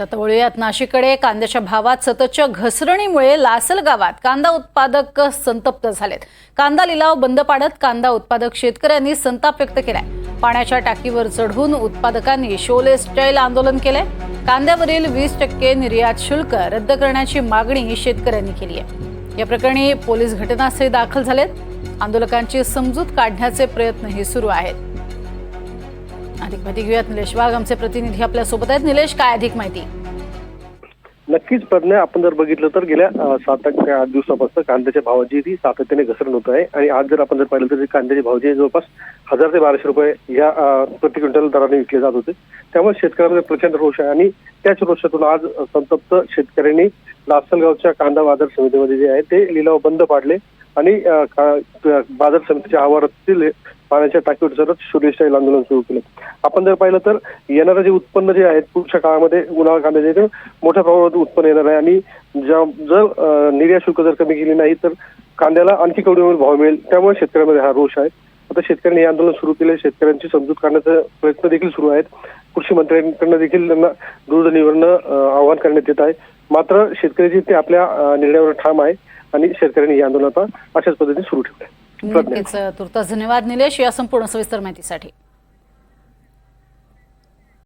आता वळूयात नाशिककडे. कांद्याच्या भावात सततच्या घसरणीमुळे लासल गावात कांदा उत्पादक संतप्त झालेत. कांदा लिलाव बंद पाडत कांदा उत्पादक शेतकऱ्यांनी संताप व्यक्त केलाय. पाण्याच्या टाकीवर चढून उत्पादकांनी शोले स्टाईल आंदोलन केलंय. कांद्यावरील वीस टक्के निर्यात शुल्क रद्द करण्याची मागणी शेतकऱ्यांनी केली आहे. या प्रकरणी पोलीस घटनास्थळी दाखल झालेत. आंदोलकांची समजूत काढण्याचे प्रयत्नही सुरू आहेत. अधिक माहिती घेऊयात निलेश. वाघ आमचे प्रतिनिधी आपल्यासोबत आहेत. निलेश काय अधिक माहिती? नक्कीच प्रज्ञा आपण जर बघितलं तर गेल्या सात आठ दिवसापासून कांद्याच्या भावाची ती सातत्याने घसरण होत आहे. आणि आज जर आपण जर पाहिलं तर कांद्याचे भाव जे जवळपास हजार ते बाराशे रुपये या प्रति क्विंटल दराने विकले जात होते. त्यामुळे शेतकऱ्यांमध्ये प्रचंड रोष आहे. आणि त्याच रोषातून आज संतप्त शेतकऱ्यांनी लासलगावच्या कांदा बाजार समितीमध्ये जे आहे ते लिलाव बंद पाडले. आणि बाजार समितीच्या आवारातील पाण्याच्या टाकीवर सरत शून्यशाही आंदोलन सुरू केलं. आपण जर पाहिलं तर येणारं जे उत्पन्न जे आहे पुढच्या काळामध्ये उन्हाळा कांद्याचे ते मोठ्या प्रमाणात उत्पन्न येणार आहे. आणि ज्या जर निर्यात शुल्क जर कमी केली नाही तर कांद्याला आणखी कवडी भाव मिळेल. त्यामुळे शेतकऱ्यांमध्ये हा रोष आहे. आता शेतकऱ्यांनी हे आंदोलन सुरू केले शेतकऱ्यांची समजूत काढण्याचा प्रयत्न देखील सुरू आहेत. कृषी मंत्र्यांकडनं देखील त्यांना दूध आव्हान करण्यात येत आहे. मात्र शेतकऱ्याची ते आपल्या निर्णयावर ठाम आहे आणि शेतकऱ्यांनी हे आंदोलन आता अशाच पद्धतीने सुरू ठेवलं आहे नक्कीच तुर्तास धन्यवाद निलेश. या संपूर्ण सविस्तर माहितीसाठी.